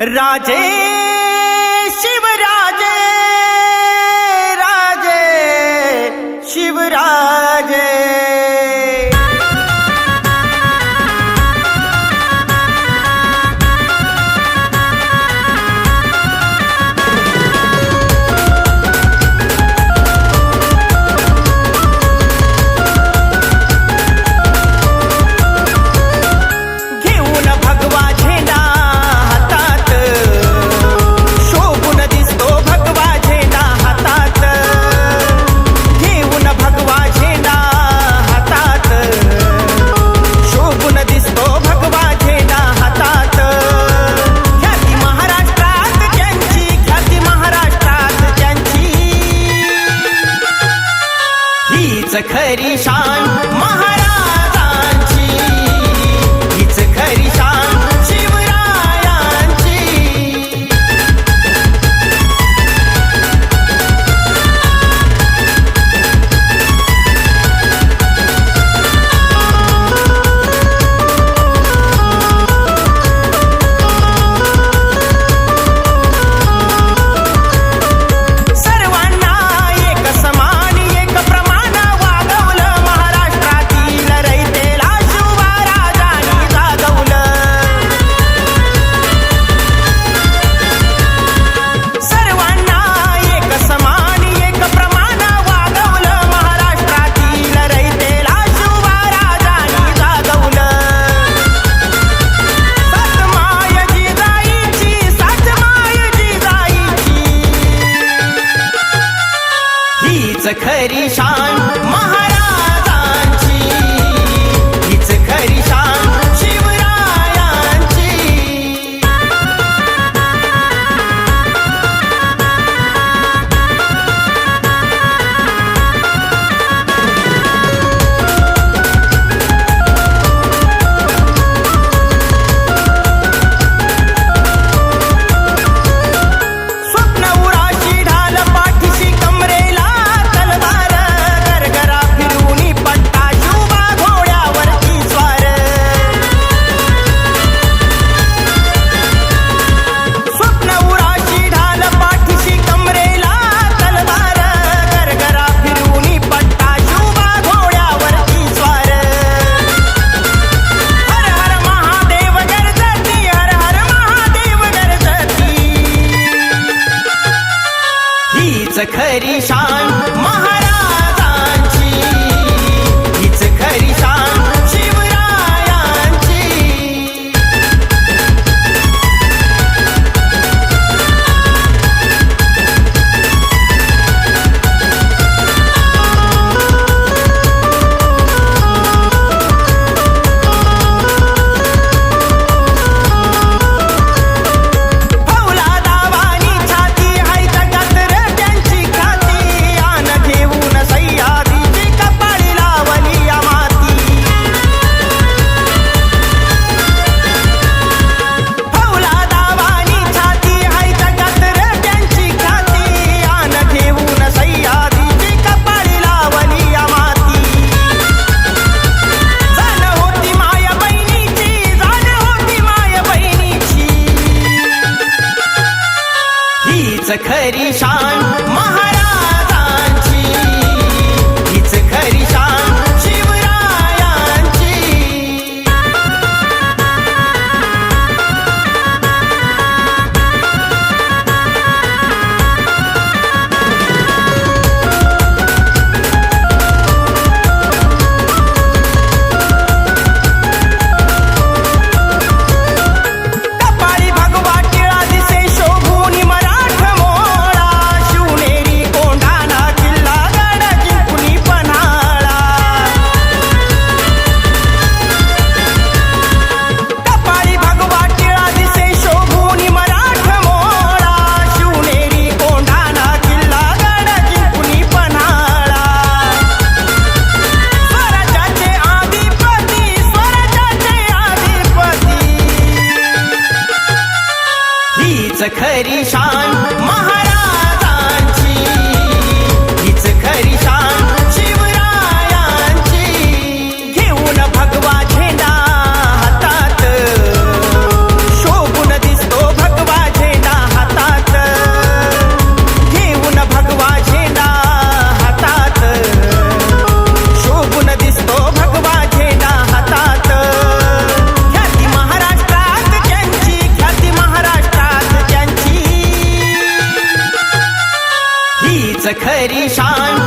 राजे शिव राजे खरी शान हीच खरी शान. महा हीच खरी शान. महाराज खरी शान